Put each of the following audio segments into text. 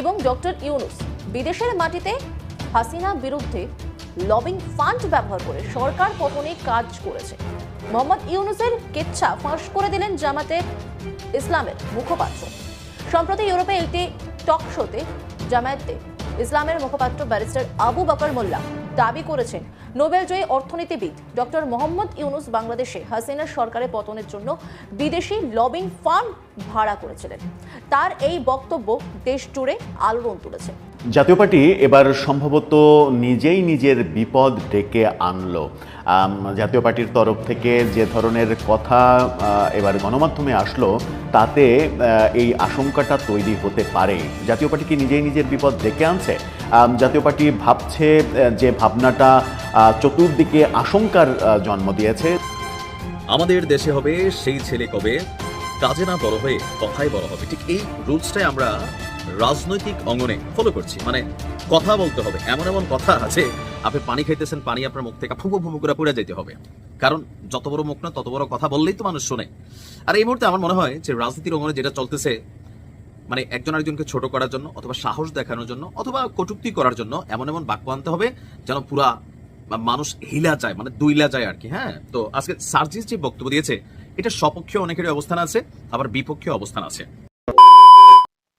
এবং ডক্টর ইউনুস বিদেশের মাটিতে হাসিনা বিরুদ্ধে লবিং ফান্ড ব্যবহার করে সরকার পতনে কাজ করেছে। মোহাম্মদ ইউনুসের কেচ্ছা ফাঁস করে দিলেন জামাতে ইসলামের মুখপাত্র। সম্প্রতি ইউরোপে একটি টক শোতে জামায়াতে ইসলামের মুখপাত্র ব্যারিস্টার আবু বকর মোল্লা দাবি করেছেন নোবেলজয়ী অর্থনীতিবিদ ডক্টর মোহাম্মদ ইউনুস বাংলাদেশে হাসিনা সরকারের পতনের জন্য বিদেশি লবিং ফার্ম ভাড়া করেছিলেন। তার এই বক্তব্য দেশ জুড়ে আলোড়ন তুলেছে। জাতীয় পার্টি এবার সম্ভবত নিজেই নিজের বিপদ ডেকে আনলো। জাতীয় পার্টির তরফ থেকে যে ধরনের কথা এবার গণমাধ্যমে আসলো, তাতে এই আশঙ্কাটা তৈরি হতে পারে। জাতীয় পার্টি কি নিজেই নিজের বিপদ ডেকে আনছে? জাতীয় পার্টি ভাবছে যে ভাবনাটা চতুর্দিকে আশঙ্কার জন্ম দিয়েছে। আমাদের দেশে হবে সেই ছেলে কবে? কাজে না বড় হয়ে কথায় বড় হবে। ঠিক এই রুলসটাই আমরা রাজনৈতিক অঙ্গনে ফলো করছি। মানে কথা বলতে হবে। এমন এমন কথা আছে, আপনি পানি খাইতেছেন, পানি আপনার মুখ থেকে ফুপু ফুপু করে পড়ে যেতে হবে। কারণ যত বড় মুখ না, তত বড় কথা বললেই তো মানুষ শোনে। আর এই মুহূর্তে আমার মনে হয় যে রাজনীতির অঙ্গনে যেটা চলতেছে মানে একজন আরেকজনকে ছোট করার জন্য অথবা সাহস দেখানোর জন্য অথবা কটুক্তি করার জন্য এমন এমন বাক্য আনতে হবে যেন পুরা মানুষ হিলা যায় মানে দুইলা যায় আর কি হ্যাঁ? তো আজকে সার্জিস যে বক্তব্য দিয়েছে, এটা সপক্ষে অনেকেরই অবস্থান আছে, আবার বিপক্ষে অবস্থান আছে।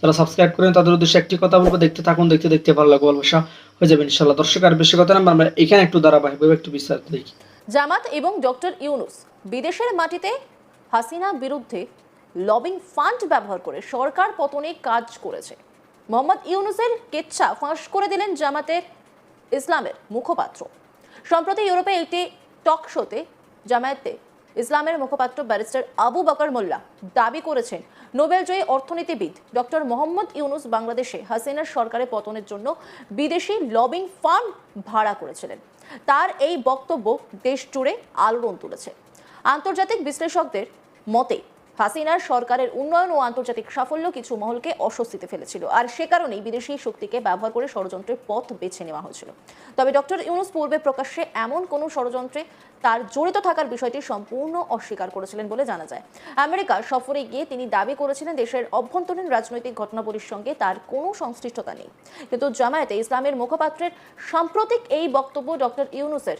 যারা সাবস্ক্রাইব করেন, তাদের উদ্দেশ্যে একটি কথা বলব, দেখতে থাকুন, দেখতে দেখতে ভালো লাগবে, ভালোবাসা হয়ে যাবে ইনশাল্লাহ দর্শক, আর বেশি কথা না, আমরা এখানে একটু ধারাবাহিকভাবে একটু বিস্তারিত দেখি। জামাত এবং ডক্টর ইউনুস বিদেশের মাটিতে হাসিনা বিরুদ্ধে লবিং ফান্ড ব্যবহার করে সরকার পতনে কাজ করেছে। মোহাম্মদ ইউনুসের কেচ্ছা ফাঁস করে দিলেন জামাতের ইসলামের মুখপাত্র। সম্প্রতি ইউরোপে একটি টক শোতে জামায়াতে ইসলামের মুখপাত্র ব্যারিস্টার আবু বকর মোল্লা দাবি করেছেন নোবেলজয়ী অর্থনীতিবিদ ডক্টর মোহাম্মদ ইউনুস বাংলাদেশে হাসিনার সরকারের পতনের জন্য বিদেশি লবিং ফার্ম ভাড়া করেছিলেন। তার এই বক্তব্য দেশ জুড়ে আলোড়ন তুলেছে। আন্তর্জাতিক বিশ্লেষকদের মতে হাসিনার সরকারের উন্নয়ন ও আন্তর্জাতিক সাফল্য কিছু মহলকে অস্বস্তিতে ফেলেছিল। আর সে কারণেই বিদেশি শক্তিকে ব্যবহার করে ষড়যন্ত্রের পথ বেছে নেওয়া হয়েছিল। তবে ডক্টর ইউনুস পূর্বে প্রকাশ্যে এমন কোনো ষড়যন্ত্রে তার জড়িত থাকার বিষয়টি সম্পূর্ণ অস্বীকার করেছিলেন বলে জানা যায়। আমেরিকা সফরে গিয়ে তিনি দাবি করেছিলেন, দেশের অভ্যন্তরীণ রাজনৈতিক ঘটনাবলীর সঙ্গে তার কোনো সংশ্লিষ্টতা নেই। কিন্তু জামায়াতে ইসলামের মুখপাত্রের সাম্প্রতিক এই বক্তব্য ডক্টর ইউনুসের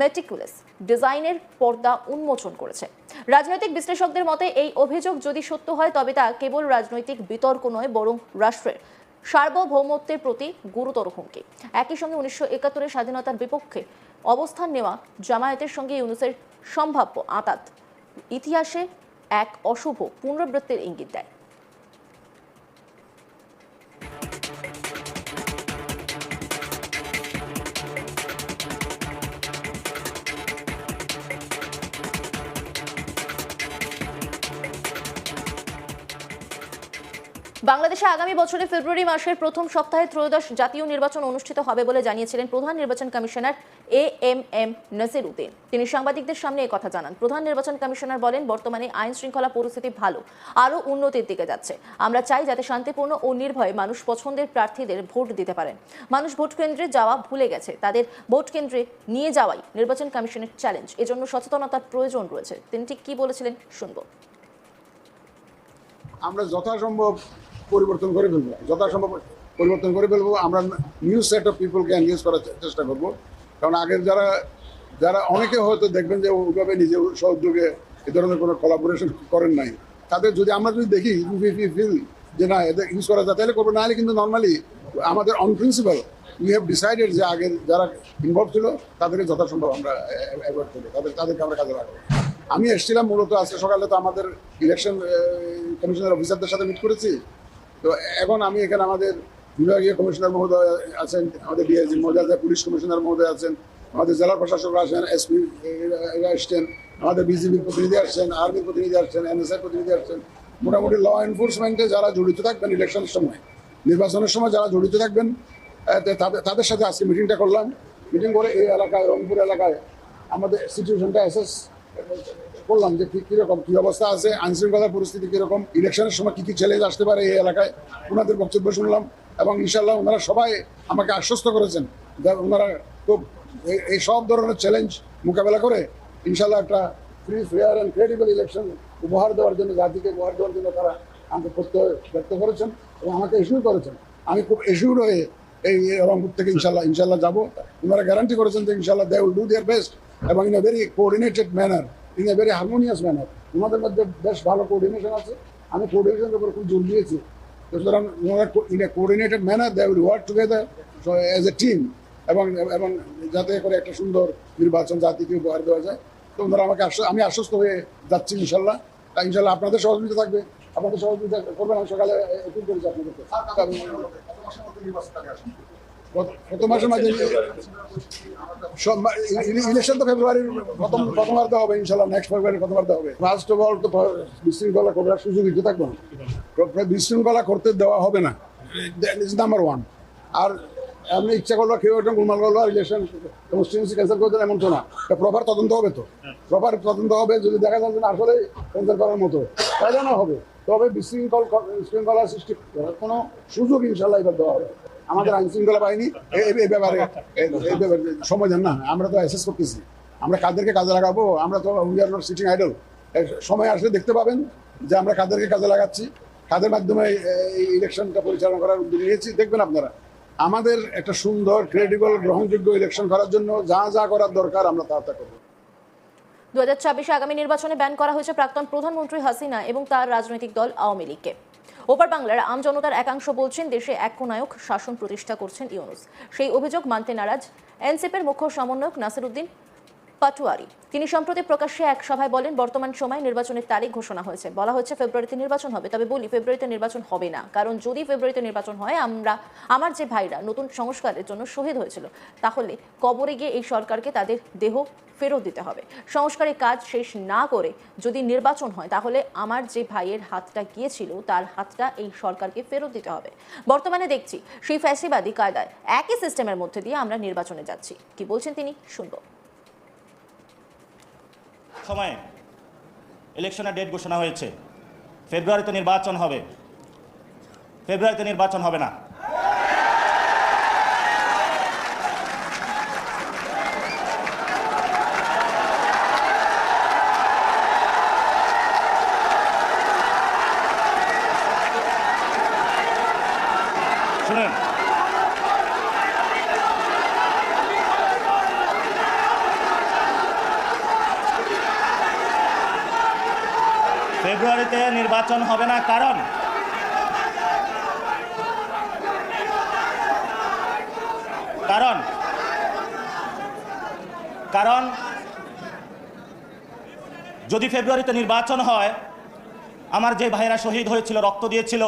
মেটিকুলাস ডিজাইনের পর্দা উন্মোচন করেছে। রাজনৈতিক বিশ্লেষকদের মতে, এই অভিযোগ যদি সত্য হয়, তবে তা কেবল রাজনৈতিক বিতর্ক নয়, বরং রাষ্ট্রের সার্বভৌমত্বের প্রতি গুরুতর হুমকি। একই সঙ্গে উনিশশো একাত্তরের স্বাধীনতার বিপক্ষে অবস্থান নেওয়া জামায়াতের সঙ্গে ইউনুসের সম্ভাব্য আতাত ইতিহাসে এক অশুভ পুনরাবৃত্তির ইঙ্গিত দেয়। বাংলাদেশে আগামী বছরের ফেব্রুয়ারি মাসের প্রথম সপ্তাহে ত্রয়োদশ জাতীয় নির্বাচন অনুষ্ঠিত হবে বলে জানিয়েছিলেন প্রধান নির্বাচন commissioner A M M Nasir Uddin তিনি সাংবাদিকদের সামনে কথা জানান, প্রধান নির্বাচন কমিশনার বলেন, বর্তমানে আইন শৃঙ্খলা পরিস্থিতি ভালো, আরও উন্নতির দিকে যাচ্ছে। আমরা চাই যাতে শান্তিপূর্ণ ও নির্ভয়ে মানুষ পছন্দের প্রার্থীদের ভোট দিতে পারেন। মানুষ ভোট কেন্দ্রে যাওয়া ভুলে গেছে, তাদের ভোট কেন্দ্রে নিয়ে যাওয়াই নির্বাচন কমিশনের চ্যালেঞ্জ এজন্য সচেতনতার প্রয়োজন রয়েছে। তিনি ঠিক কি বলেছিলেন, শুনব। আমরা যথাসম্ভব পরিবর্তন করে ফেলব। যথাসম্ভব পরিবর্তন করে ফেলব। আমরা নিউ সেট অফ পিপলকে এনগেজ করার চেষ্টা করব। কারণ আগের যারা যারা অনেকে হয়তো দেখবেন যে ওইভাবে নিজে সহযোগে এ ধরনের কোনো কোলাবোরেশন করেন নাই। তাদের যদি আমরা যদি দেখি ফিল যে না, এদের ইউজ করা যায়, তাহলে করব। না হলে কিন্তু নর্মালি আমাদের on principle we have decided যে আগের যারা ইনভলভ ছিল, তাদেরকে যথাসম্ভব আমরা অ্যাভয়েড করব। তাদের, তাদেরকে আমরা কাজে লাগাবো। আমি এসেছিলাম মূলত আজকে সকালে তো আমাদের ইলেকশন কমিশনার অফিসারদের সাথে মিট করেছি। তো এখন আমি এখানে আমাদের বিভাগীয় কমিশনার মহোদয় আছেন, আমাদের ডিআইজি মহোদয় আছেন, পুলিশ কমিশনার মহোদয় আছেন, আমাদের জেলা প্রশাসকরা আসেন এসপি আসছেন আমাদের বিজিবির প্রতিনিধি আসছেন আর্মির প্রতিনিধি আসছেন এনএসআই প্রতিনিধি আসছেন। মোটামুটি ল এনফোর্সমেন্টে যারা জড়িত থাকবেন ইলেকশনের সময়, নির্বাচনের সময় যারা জড়িত থাকবেন তাদের তাদের সাথে আজকে মিটিংটা করলাম। মিটিং করে এই এলাকায়, রংপুর এলাকায় আমাদের সিচুয়েশনটা অ্যাসেস করলাম যে কি কীরকম, কি অবস্থা আছে আইন শৃঙ্খলার পরিস্থিতি কীরকম, ইলেকশনের সময় কি কি চ্যালেঞ্জ আসতে পারে এই এলাকায়? ওনাদের বক্তব্য শুনলাম এবং ইনশাল্লাহ ওনারা সবাই আমাকে আশ্বস্ত করেছেন যে ওনারা খুব এই- সব ধরনের চ্যালেঞ্জ মোকাবেলা করে ইনশাল্লাহ একটা free fair and credible election উপহার দেওয়ার জন্য, জাতিকে উপহার দেওয়ার জন্য তারা আমাকে প্রত্যয় ব্যক্ত করেছেন এবং আমাকে ইস্যু করেছেন। আমি খুব ইস্যুড হয়ে এই রংপুর থেকে ইনশাল্লাহ ইনশাল্লাহ যাব। ওনারা গ্যারান্টি করেছেন যে ইনশাল্লাহ they will do their best এবং in a very coordinated manner in a very harmonious manner ওনাদের মধ্যে বেশ ভালো কোঅর্ডিনেশন আছে। আমি কোঅর্ডিনেশনের উপর খুব জোর দিয়েছি। সুতরাং ওনারা in a coordinated manner they will work together as a team এবং এবং যাতে করে একটা সুন্দর নির্বাচন জাতিকে উপহার দেওয়া যায়। তো ওনারা আমাকে আমি আশ্বস্ত হয়ে যাচ্ছি ইনশাল্লাহ। তা ইনশাল্লাহ আপনাদের সহযোগিতা থাকবে। আপনাদের সহযোগিতা করবেন। আমি সকালে এপিল করেছি আপনাদেরকে গত- মাসের মাঝে ইলেকশন তো ফেব্রুয়ারির প্রথম প্রথমার্ধ হবে, ইনশাল্লাহ নেক্সট ফেব্রুয়ারি প্রথমার্ধ হবে। ফার্স্ট অফ অল তো বিশৃঙ্খলা করার সুযোগ দিতে থাকব না। বিশৃঙ্খলা করতে দেওয়া হবে না। ইজ নাম্বার ওয়ান আর এমনি ইচ্ছা করল কেউ একটা গোলমাল করল ইলেকশন কনস্টিটিউন্সি ক্যান্সেল করে এমন তো না। প্রপার তদন্ত হবে তো। প্রপার তদন্ত হবে, যদি দেখা যায় যে আসলে ক্যান্সেল করার মতো। তাই না হবে। তবে বিশৃঙ্খল বিশৃঙ্খলা সৃষ্টি কোনো সুযোগ ইনশাল্লাহ এবার দেওয়া হবে আমাদের আইন শৃঙ্খলা বাহিনী এই ব্যাপারে এই ব্যাপারে সময় দেন না, আমরা তো অ্যাসেস করতেছি। আমরা কাদেরকে কাজে লাগাবো? আমরা তো we are not sitting idle সময় আসলে দেখতে পাবেন যে আমরা কাদেরকে কাজে লাগাচ্ছি। কাদের মাধ্যমে এই- ইলেকশনটা পরিচালনা করার উদ্যোগ নিয়েছি, দেখবেন আপনারা। আমাদের একটা সুন্দর ক্রেডিবল গ্রহণযোগ্য ইলেকশন করার জন্য যা যা করার দরকার, আমরা তা তা করব। দু হাজার আগামী নির্বাচনে ব্যান করা হয়েছে প্রাক্তন প্রধানমন্ত্রী হাসিনা এবং তার রাজনৈতিক দল আওয়ামী লীগকে। ওপার বাংলার আম জনতার একাংশ বলছেন, দেশে এক একনায়ক শাসন প্রতিষ্ঠা করছেন ইউনুস। সেই অভিযোগ মানতে নারাজ এনসিপির মুখ্য সমন্বয়ক নাসিরুদ্দিন। পাটুয়ারি। তিনি সম্প্রতি প্রকাশ্যে এক সভায় বলেন, বর্তমান সময় নির্বাচনের তারিখ ঘোষণা হয়েছে। বলা হচ্ছে ফেব্রুয়ারিতে নির্বাচন হবে, তবে বলি ফেব্রুয়ারিতে নির্বাচন হবে না। কারণ যদি ফেব্রুয়ারিতে নির্বাচন হয়, আমরা, আমার যে ভাইরা নতুন সংস্কারের জন্য শহীদ হয়েছিল, তাহলে কবরে গিয়ে এই সরকারকে তাদের দেহ ফেরত দিতে হবে। সংস্কারের কাজ শেষ না করে যদি নির্বাচন হয়, তাহলে আমার যে ভাইয়ের হাতটা গিয়েছিল, তার হাতটা এই সরকারকে ফেরত দিতে হবে। বর্তমানে দেখছি, সেই ফ্যাসিবাদী কায়দায় একই সিস্টেমের মধ্যে দিয়ে আমরা নির্বাচনে যাচ্ছি। কি বলছেন তিনি? শুনব। সময়ে ইলেকশনের ডেট ঘোষণা হয়েছে। ফেব্রুয়ারিতে নির্বাচন হবে। ফেব্রুয়ারিতে নির্বাচন হবে না শুনেন ফেব্রুয়ারিতে নির্বাচন হবে না, কারণ কারণ কারণ যদি ফেব্রুয়ারিতে নির্বাচন হয়, আমার যে ভাইয়েরা শহীদ হয়েছিল, রক্ত দিয়েছিল,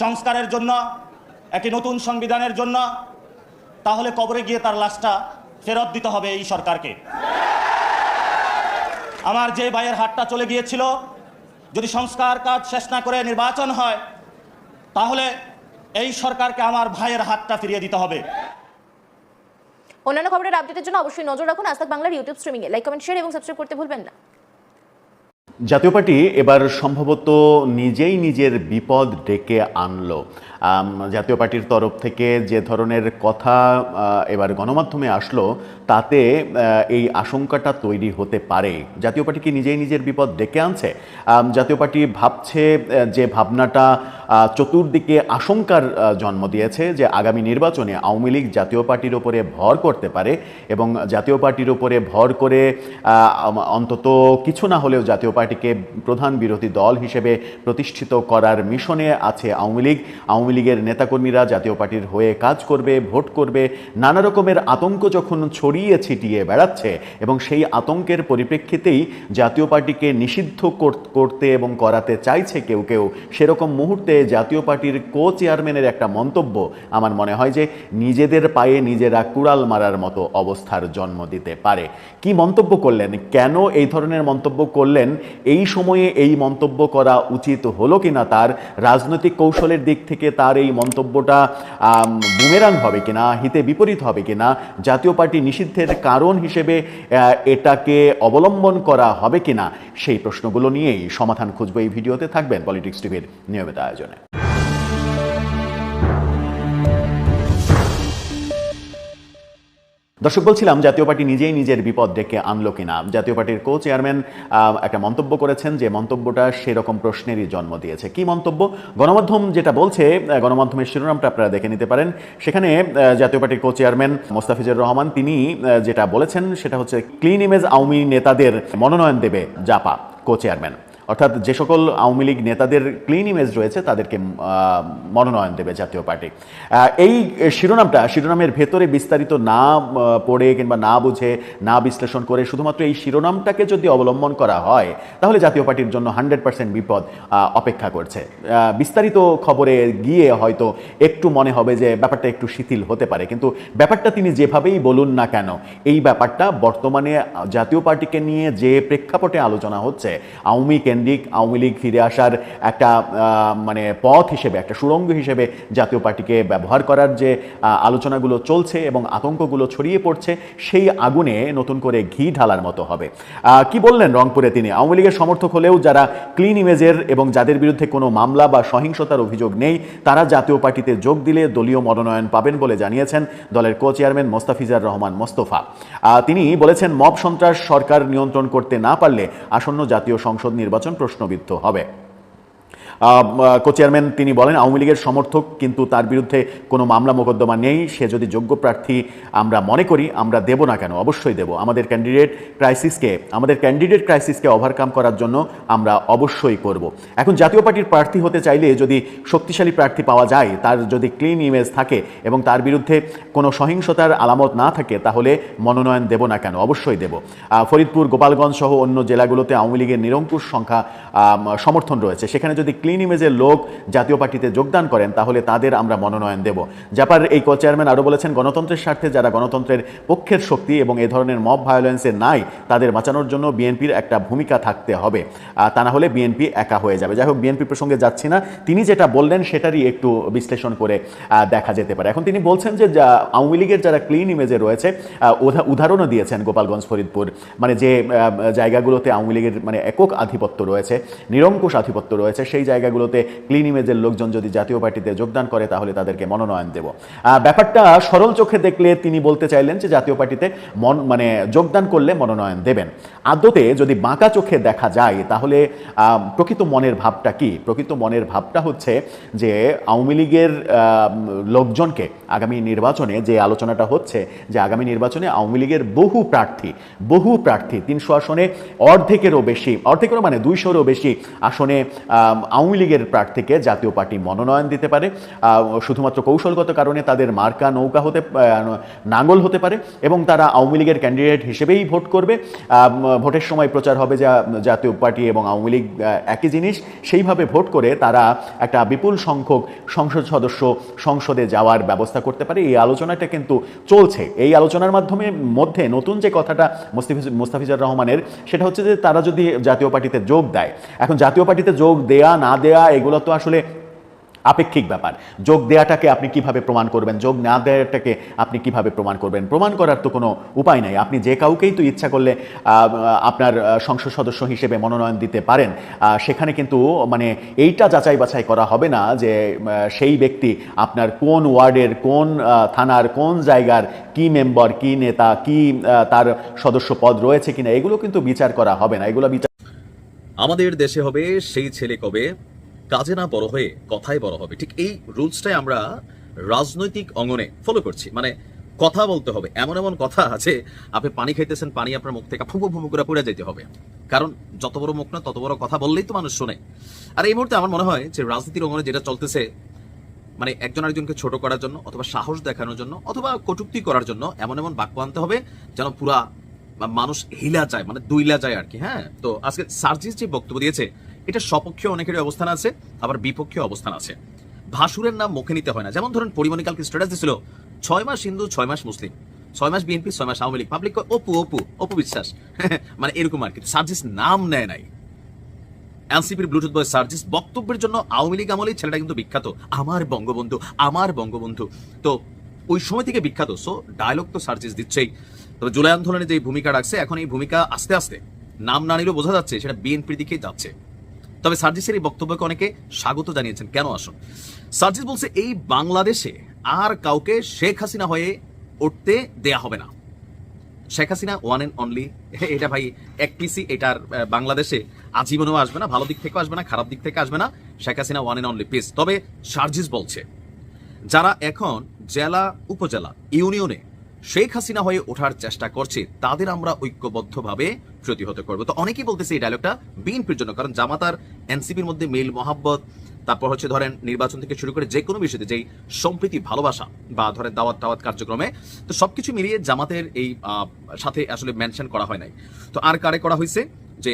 সংস্কারের জন্য, একটি নতুন সংবিধানের জন্য, তাহলে কবরে গিয়ে তার লাশটা ফেরত দিতে হবে এই সরকারকে। আমার যে ভাইয়ের হাতটা চলে গিয়েছিল যদি সংস্কার কাজ শেষ না করে নির্বাচন হয়, তাহলে এই সরকারকে আমার ভাইয়ের হাতটা ফিরিয়ে দিতে হবে। অন্যান্য খবরের আপডেটের জন্য অবশ্যই নজর রাখুন। আজ বাংলার ইউটিউব স্ট্রিমিংয়ে লাইক কমেন্ট শেয়ার এবং সাবস্ক্রাইব করতে ভুলবেন না। জাতীয় পার্টি এবার সম্ভবত নিজেই নিজের বিপদ ডেকে আনলো। জাতীয় পার্টির তরফ থেকে যে ধরনের কথা এবার গণমাধ্যমে আসলো, তাতে এই আশঙ্কাটা তৈরি হতে পারে। জাতীয় পার্টি কি নিজেই নিজের বিপদ ডেকে আনছে? জাতীয় পার্টি ভাবছে যে ভাবনাটা চতুর্দিকে আশঙ্কার জন্ম দিয়েছে যে আগামী নির্বাচনে আওয়ামী লীগ জাতীয় পার্টির ওপরে ভর করতে পারে এবং জাতীয় পার্টির ওপরে ভর করে অন্তত কিছু না হলেও জাতীয় পার্টি পার্টিকে প্রধান বিরোধী দল হিসেবে প্রতিষ্ঠিত করার মিশনে আছে আওয়ামী লীগ। আওয়ামী লীগের নেতাকর্মীরা জাতীয় পার্টির হয়ে কাজ করবে, ভোট করবে, নানা রকমের আতঙ্ক যখন ছড়িয়ে ছিটিয়ে বেড়াচ্ছে এবং সেই আতঙ্কের পরিপ্রেক্ষিতেই জাতীয় পার্টিকে নিষিদ্ধ করতে এবং করাতে চাইছে কেউ কেউ, সেরকম মুহূর্তে জাতীয় পার্টির কো চেয়ারম্যানের একটা মন্তব্য আমার মনে হয় যে নিজেদের পায়ে নিজেরা কুড়াল মারার মতো অবস্থার জন্ম দিতে পারে। কি মন্তব্য করলেন? কেন এই ধরনের মন্তব্য করলেন? এই সময়ে এই মন্তব্য করা উচিত হলো কিনা তার রাজনৈতিক কৌশলের দিক থেকে তার এই মন্তব্যটা বুমেরাং হবে কিনা, হিতে বিপরীত হবে কিনা, জাতীয় পার্টি নিষিদ্ধের কারণ হিসেবে এটাকে অবলম্বন করা হবে কিনা, সেই প্রশ্নগুলো নিয়েই সমাধান খুঁজবো এই ভিডিওতে, থাকবেন পলিটিক্স টিভির নিয়মিত আয়োজনে। দর্শক, বলছিলাম, জাতীয় পার্টি নিজেই নিজের বিপদ ডেকে আনলো কিনা? জাতীয় পার্টির কো চেয়ারম্যান একটা মন্তব্য করেছেন যে মন্তব্যটা সেরকম প্রশ্নেরই জন্ম দিয়েছে। কি মন্তব্য? গণমাধ্যম যেটা বলছে গণমাধ্যমের শিরোনামটা আপনারা দেখে নিতে পারেন। সেখানে জাতীয় পার্টির কো চেয়ারম্যান মোস্তাফিজুর রহমান, তিনি যেটা বলেছেন, সেটা হচ্ছে ক্লিন ইমেজ আওয়ামী নেতাদের মনোনয়ন দেবে জাপা কো চেয়ারম্যান অর্থাৎ যে সকল আওয়ামী লীগ নেতাদের ক্লিন ইমেজ রয়েছে, তাদেরকে মনোনয়ন দেবে জাতীয় পার্টি। এই শিরোনামটা, শিরোনামের ভেতরে বিস্তারিত না পড়ে কিংবা না বুঝে, না বিশ্লেষণ করে শুধুমাত্র এই শিরোনামটাকে যদি অবলম্বন করা হয়, তাহলে জাতীয় পার্টির জন্য হান্ড্রেড পার্সেন্ট বিপদ অপেক্ষা করছে। বিস্তারিত খবরে গিয়ে হয়তো একটু মনে হবে যে ব্যাপারটা একটু শিথিল হতে পারে, কিন্তু ব্যাপারটা তিনি যেভাবেই বলুন না কেন, এই ব্যাপারটা বর্তমানে জাতীয় পার্টিকে নিয়ে যে প্রেক্ষাপটে আলোচনা হচ্ছে, আওয়ামী কেন্দ্রিক আওয়ামী লীগ ফিরে আসার একটা মানে পথ হিসেবে, একটা সুড়ঙ্গ হিসেবে জাতীয় পার্টিকে ব্যবহার করার যে আলোচনাগুলো চলছে এবং আতঙ্কগুলো ছড়িয়ে পড়ছে, সেই আগুনে নতুন করে ঘি ঢালার মতো হবে। কি বললেন রংপুরে তিনি? আওয়ামী লীগের সমর্থক হলেও যারা ক্লিন ইমেজের এবং যাদের বিরুদ্ধে কোনো মামলা বা সহিংসতার অভিযোগ নেই, তারা জাতীয় পার্টিতে যোগ দিলে দলীয় মনোনয়ন পাবেন বলে জানিয়েছেন দলের কো চেয়ারম্যান মোস্তাফিজার রহমান মোস্তফা। তিনি বলেছেন, মব সন্ত্রাস সরকার নিয়ন্ত্রণ করতে না পারলে আসন্ন জাতীয় সংসদ নির্বাচন প্রশ্নবিদ্ধ হবে। কো চেয়ারম্যান তিনি বলেন, আওয়ামী লীগের সমর্থক কিন্তু তার বিরুদ্ধে কোনো মামলা মোকদ্দমা নেই। সে যদি যোগ্য প্রার্থী আমরা মনে করি, আমরা দেব না কেন? অবশ্যই দেব। আমাদের ক্যান্ডিডেট ক্রাইসিসকে আমাদের ক্যান্ডিডেট ক্রাইসিসকে ওভারকাম করার জন্য আমরা অবশ্যই করব। এখন জাতীয় পার্টির প্রার্থী হতে চাইলে যদি শক্তিশালী প্রার্থী পাওয়া যায়, তার যদি ক্লিন ইমেজ থাকে এবং তার বিরুদ্ধে কোনো সহিংসতার আলামত না থাকে, তাহলে মনোনয়ন দেব না কেন? অবশ্যই দেব। ফরিদপুর, গোপালগঞ্জ সহ অন্য জেলাগুলোতে আওয়ামী লীগের নিরঙ্কুশ সংখ্যা সমর্থন রয়েছে। সেখানে যদি ক্লিন ইমেজের লোক জাতীয় পার্টিতে যোগদান করেন, তাহলে তাদের আমরা মনোনয়ন দেব। জাপার এই কো চেয়ারম্যান আরও বলেছেন, গণতন্ত্রের স্বার্থে যারা গণতন্ত্রের পক্ষের শক্তি এবং এ ধরনের মব ভায়োলেন্সে নাই, তাদের বাঁচানোর জন্য বিএনপির একটা ভূমিকা থাকতে হবে। তা না হলে বিএনপি একা হয়ে যাবে। যাই হোক, বিএনপি প্রসঙ্গে যাচ্ছি না। তিনি যেটা বললেন, সেটারই একটু বিশ্লেষণ করে দেখা যেতে পারে। এখন তিনি বলছেন যে আওয়ামী লীগের যারা ক্লিন ইমেজে রয়েছে উদাহরণও দিয়েছেন গোপালগঞ্জ, ফরিদপুর। মানে যে জায়গাগুলোতে আওয়ামী লীগের মানে একক আধিপত্য রয়েছে, নিরঙ্কুশ আধিপত্য রয়েছে, সেই জায়গাগুলোতে ক্লিন ইমেজের লোকজন যদি জাতীয় পার্টিতে যোগদান করে, তাহলে তাদেরকে মনোনয়ন দেব। ব্যাপারটা সরল চোখে দেখলে তিনি বলতে চাইলেন যে জাতীয় পার্টিতে মন মানে যোগদান করলে মনোনয়ন দেবেন। আদতে যদি বাঁকা চোখে দেখা যায়, তাহলে প্রকৃত মনের ভাবটা কি? প্রকৃত মনের ভাবটা হচ্ছে যে আওয়ামী লীগের লোকজনকে আগামী নির্বাচনে যে আলোচনাটা হচ্ছে, যে আগামী নির্বাচনে আওয়ামী লীগের বহু প্রার্থী বহু প্রার্থী, তিনশো আসনে অর্ধেকেরও বেশি, অর্ধেকেরও মানে দুইশোরও বেশি আসনে আওয়ামী লীগের প্রার্থীকে জাতীয় পার্টি মনোনয়ন দিতে পারে শুধুমাত্র কৌশলগত কারণে তাদের মার্কা নৌকা হতে নাঙ্গল হতে পারে এবং তারা আওয়ামী লীগের ক্যান্ডিডেট হিসেবেই ভোট করবে। ভোটের সময় প্রচার হবে যা জাতীয় পার্টি এবং আওয়ামী লীগ একই জিনিস। সেইভাবে ভোট করে তারা একটা বিপুল সংখ্যক সংসদ সদস্য সংসদে যাওয়ার ব্যবস্থা করতে পারে। এই আলোচনাটা কিন্তু চলছে। এই আলোচনার মাধ্যমে মধ্যে নতুন যে কথাটা মুস্তাফিজ, মুস্তাফিজুর রহমানের, সেটা হচ্ছে যে তারা যদি জাতীয় পার্টিতে যোগ দেয়, এখন জাতীয় পার্টিতে যোগ দেয়া না দেয়া, এগুলো তো আসলে আপেক্ষিক ব্যাপার। যোগ দেওয়াটাকে আপনি কীভাবে প্রমাণ করবেন? যোগ না দেওয়াটাকে আপনি কীভাবে প্রমাণ করবেন? প্রমাণ করার তো কোনো উপায় নাই। আপনি যে কাউকেই তো ইচ্ছা করলে আপনার সংসদ সদস্য হিসেবে মনোনয়ন দিতে পারেন সেখানে কিন্তু মানে এইটা যাচাই বাছাই করা হবে না যে সেই ব্যক্তি আপনার কোন ওয়ার্ডের, কোন থানার, কোন জায়গার কি মেম্বার, কি নেতা, কি তার সদস্য পদ রয়েছে কিনা, এগুলো কিন্তু বিচার করা হবে না। এগুলো বিচার আমাদের দেশে হবে, সেই ছেলে কবে? কাজে না বড় হয়ে কথায় বড় হবে। ঠিক এই রুলসটাই আমরা রাজনৈতিক অঙ্গনে ফলো করছি। মানে কথা বলতে হবে। এমন এমন কথা আছে, আপনি পানি খাইতেছেন, পানি আপনার মুখ থেকে ফুপু ফুপু করে পড়ে যেতে হবে। কারণ যত বড় মুখ না, তত বড় কথা বললেই তো মানুষ শোনে। আর এই মুহূর্তে আমার মনে হয় যে রাজনীতির অঙ্গনে যেটা চলতেছে মানে একজন আরেকজনকে ছোট করার জন্য, অথবা সাহস দেখানোর জন্য, অথবা কটুক্তি করার জন্য, এমন এমন বাক্য আনতে হবে যেন পুরা মানুষ হিলা যায় মানে দুইলা যায় আর কি হ্যাঁ? তো আজকে সার্জিস যে বক্তব্য দিয়েছে, এটা সপক্ষে অনেকেরই অবস্থান আছে, আবার বিপক্ষে অবস্থান আছে। ভাসুরের নাম মুখে নিতে হয় না। যেমন ধরুন, পরিমণি কালকে স্ট্যাটাস দিছিল ছয় মাস হিন্দু, ছয় মাস মুসলিম, ছয় মাস বিএনপি, ছয় মাস আওয়ামী লীগ। পাবলিক অপু অপু অপু বিশ্বাস। মানে এরকম আর কি। সার্জিস নাম নেয় নাই। এনসিপির ব্লুটুথ বয় সার্জিস বক্তব্যের জন্য আওয়ামী লীগ আমলে ছেলেটা কিন্তু বিখ্যাত। আমার বঙ্গবন্ধু আমার বঙ্গবন্ধু। তো ওই সময় থেকে বিখ্যাত। সো ডায়লগ তো সার্জিস দিচ্ছেই। তবে জুলাই আন্দোলনে যে ভূমিকা রাখছে, এখন এই ভূমিকা আস্তে আস্তে নাম না নিলেও বোঝা যাচ্ছে, সেটা বিএনপির দিকেই যাচ্ছে। তবে সার্জিসের এই বক্তব্যকে অনেকে স্বাগত জানিয়েছেন। কেন আসুন? সার্জিস বলছে, এই বাংলাদেশে আর কাউকে শেখ হাসিনা হয়ে উঠতে দেয়া হবে না। Sheikh Hasina one and only এটা ভাই, এক পিসি, এটার বাংলাদেশে আজীবনেও আসবে না, ভালো দিক থেকেও আসবে না, খারাপ দিক থেকে আসবে না। Sheikh Hasina one and only piece তবে সার্জিস বলছে, যারা এখন জেলা, উপজেলা, ইউনিয়নে শেখ হাসিনা হয়ে ওঠার চেষ্টা করছে, তাদের আমরা ঐক্যবদ্ধভাবে প্রতিহত করব। তো অনেকেই বলতেছে এই ডায়লগটা বিএনপির জন্য, কারণ জামাতার এনসিপির মধ্যে মিল, মহাব্বত, তারপর হচ্ছে ধরেন নির্বাচন থেকে শুরু করে যে কোনো বিষয়তে যেই সম্প্রীতি, ভালোবাসা বা ধরেন দাওয়াত দাওয়াত কার্যক্রমে, তো সবকিছু মিলিয়ে জামাতের এই সাথে আসলে মেনশন করা হয় নাই। তো আর কারে করা হয়েছে? যে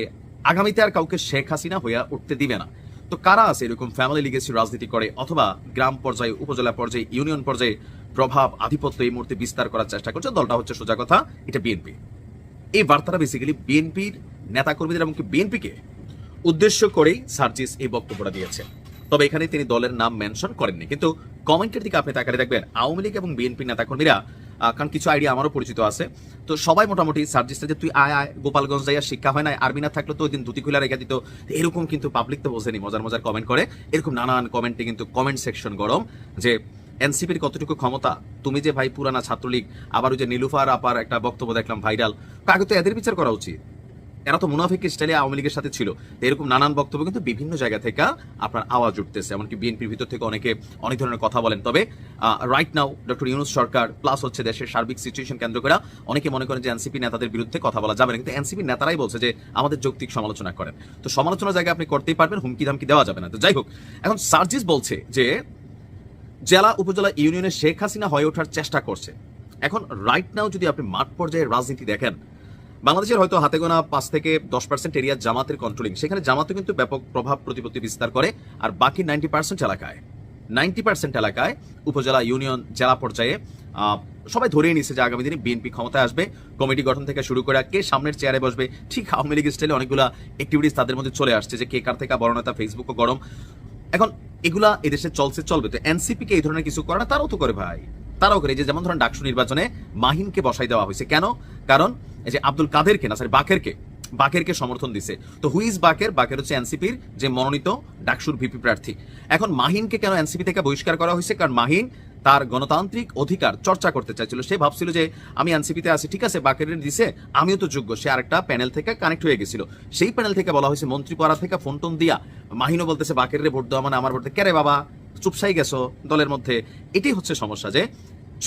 আগামীতে আর কাউকে শেখ হাসিনা হইয়া উঠতে দিবে না। তো কারা আছে? এরকম ফ্যামিলি লিগেসি রাজনীতি করে, অথবা গ্রাম পর্যায়ে, উপজেলা পর্যায়ে ইউনিয়ন পর্যায়ে প্রভাব আধিপত্য এই মুহূর্তে বিস্তার করার চেষ্টা করছে। দলটা হচ্ছে সোজা কথা, এটা বিএনপি এই বার্তাটা বেসিক্যালি বিএনপির নেতাকর্মীদের এমনকি বিএনপিকে উদ্দেশ্য করেই সার্জিস এই বক্তব্যটা দিয়েছে তবে এখানে তিনি দলের নাম মেনশন করেননি। কিন্তু কমেন্টের দিকে আপনি তাকালে দেখবেন, আওয়ামী লীগ এবং বিএনপি নেতাকর্মীরা কারণ কিছু আইডিয়া আমারও পরিচিত আছে। তো সবাই মোটামুটি সার্জিসটা যে তুই আয় আয়, গোপালগঞ্জ যাইয়া শিক্ষা হয় না আর্মি না থাকলে তো ওই দিন দুটি খুলে রেখে দিত। এরকম কিন্তু পাবলিক তো বোঝেনি মজার মজার কমেন্ট করে। এরকম নানান কমেন্টে কিন্তু কমেন্ট সেকশন গরম, যে এনসিপির কতটুকু ক্ষমতা? তুমি যে ভাই পুরানা ছাত্রলীগ, আবার ওই যে নীলুফার আপার একটা বক্তব্য দেখলাম ভাইরাল। কাকে তো এদের বিচার করা উচিত? এরা তো মুনাফিক স্টাইলে আওয়ামী লীগের সাথে ছিল। এরকম নানান বক্তব্য কিন্তু বিভিন্ন জায়গা থেকে আপনার আওয়াজ উঠতেছে। এমনকি বিএনপির ভিতর থেকে অনেকে অনেক ধরনের কথা বলেন। তবে রাইট নাও ডক্টর ইউনুস সরকার প্লাস হচ্ছে দেশের সার্বিক সিচুয়েশন কেন্দ্র করে অনেকে মনে করেন যে এনসিপি নেতাদের বিরুদ্ধে কথা বলা যাবে না। কিন্তু এনসিপি নেতারাই বলছে যে আমাদের যৌক্তিক সমালোচনা করেন। তো সমালোচনার জায়গায় আপনি করতেই পারবেন হুমকি ধামকি দেওয়া যাবে না। তো যাই হোক, এখন সার্জিস বলছে যে জেলা উপজেলা ইউনিয়নে শেখ হাসিনা হয়ে ওঠার চেষ্টা করছে। এখন রাইট নাও যদি আপনি মাঠ পর্যায়ে রাজনীতি দেখেন, বাংলাদেশের হয়তো হাতে গোনা পাঁচ থেকে দশ পার্সেন্ট এরিয়া জামাতের কন্ট্রোলিং সেখানে জামাতও কিন্তু ব্যাপক প্রভাব প্রতিপত্তি বিস্তার করে, আর বাকি নাইনটি পার্সেন্ট এলাকায়। নাইনটি পার্সেন্ট এলাকায় উপজেলা ইউনিয়ন, জেলা পর্যায়ে সবাই ধরেই নিছে যে আগামী দিনে বিএনপি ক্ষমতায় আসবে। কমিটি গঠন থেকে শুরু করে কে সামনের চেয়ারে বসবে, ঠিক আওয়ামী লীগ স্টাইলে অনেকগুলো অ্যাক্টিভিটিস তাদের মধ্যে চলে আসছে যে কে কার থেকে বড় নেতা ফেসবুকও গরম। এখন এগুলা এদেশে চলছে, চলবে। তো এনসিপি কে এই ধরনের কিছু করে না, তারাও তো করে ভাই। তারাও করে। যে যেমন ধরেন ডাকসু নির্বাচনে মাহিনকে বসাই দেওয়া হয়েছে। কেন? কারণ এই যে আব্দুল কাদেরকে না সরি বাকেরকে বাকেরকে সমর্থন দিছে। তো হুইজ বাকের? বাকের হচ্ছে এনসিপির যে মনোনীত ডাকসুর ভিপি প্রার্থী। এখন মাহিনকে কেন এনসিপি থেকে বহিষ্কার করা হয়েছে? কারণ মাহিন তার গণতান্ত্রিক অধিকার চর্চা করতে চাইছিল। সে ভাবছিল যে, আমি এনসিপিতে আছি, ঠিক আছে বাকেরের দিছে, আমিও তো যোগ্য। সে আরেকটা প্যানেল থেকে কানেক্ট হয়ে গেছিল। সেই প্যানেল থেকে বলা হয়েছে মন্ত্রী পাড়া থেকে ফোন টোন দিয়া মাহিনো বলতেছে বাকেরের ভোট দেওয়া মানে আমার ভোট দে। কে রে বাবা, চুপসাই গেছো দলের মধ্যে? এটাই হচ্ছে সমস্যা যে,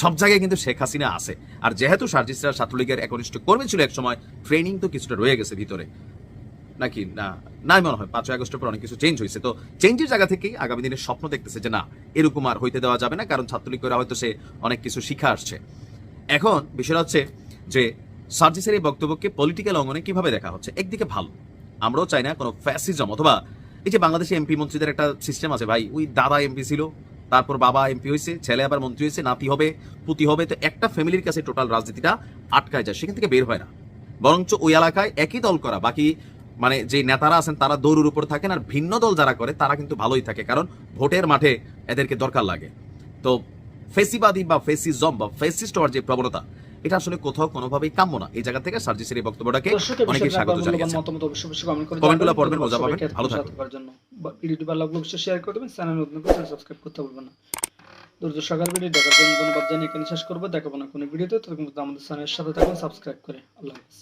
সব জায়গায় কিন্তু শেখ হাসিনা আছে। আর যেহেতু সার্জিসরা ছাত্রলীগের একনিষ্ঠ কর্মী ছিল এক সময় ট্রেনিং তো কিছুটা রয়ে গেছে ভিতরে। নাকি? না, নাই মনে হয়। পাঁচই আগস্টের পর অনেক কিছু চেঞ্জ হয়েছে। তো চেঞ্জের জায়গা থেকেই আগামী দিনে স্বপ্ন দেখতেছে যে না, এরকম আর হইতে দেওয়া যাবে না, কারণ ছাত্রলীগ করে হয়তো সে অনেক কিছু শিখা আসছে। এখন বিষয়টা হচ্ছে যে সার্জিসের এই বক্তব্যকে পলিটিক্যাল অঙ্গনে কীভাবে দেখা হচ্ছে? একদিকে ভালো। আমরাও চাই না কোনো ফ্যাসিজম অথবা এই যে বাংলাদেশে এমপি মন্ত্রীদের একটা সিস্টেম আছে, ভাই, ওই দাদা এমপি ছিল, তারপর বাবা এমপি হয়েছে, ছেলে আবার মন্ত্রী হয়েছে, নাতি হবে, পুতি হবে, তো একটা ফ্যামিলির কাছে টোটাল রাজনীতিটা আটকায় যায়, সেখান থেকে বের হয় না। বরঞ্চ ওই এলাকায় একই দল করা, বাকি মানে যে নেতারা আছেন তারা দৌড়ের উপর থাকেন আর ভিন্ন দল যারা করে তারা কিন্তু ভালোই থাকে। কারণ ভোটের মাঠে এদেরকে দরকার লাগে। তো ফেসিবাদী বা ফেসিজম বা ফেসিস্ট হওয়ার যে প্রবণতা এটা আসলে কোথাও কোনোভাবেই কাম্য না। এই জায়গা থেকে সার্জিসের এই বক্তব্যটাকে অনেকে স্বাগত করে কমেন্টগুলো পড়বেন, মজা পাবেন। ভালো থাকবেন। জন্য। ভিডিওটি ভালো লাগলে অবশ্যই শেয়ার করে দেবেন চ্যানেল নতুন করে সাবস্ক্রাইব করতে ভুলবেন না। দ্রুত সকাল ভিডিও দেখার জন্য ধন্যবাদ জানিয়ে এখানে শেষ করব। দেখাবো না কোনো ভিডিওতে তখন আমাদের চ্যানেলের সাথে থাকুন সাবস্ক্রাইব করে। আল্লাহ হাফিজ।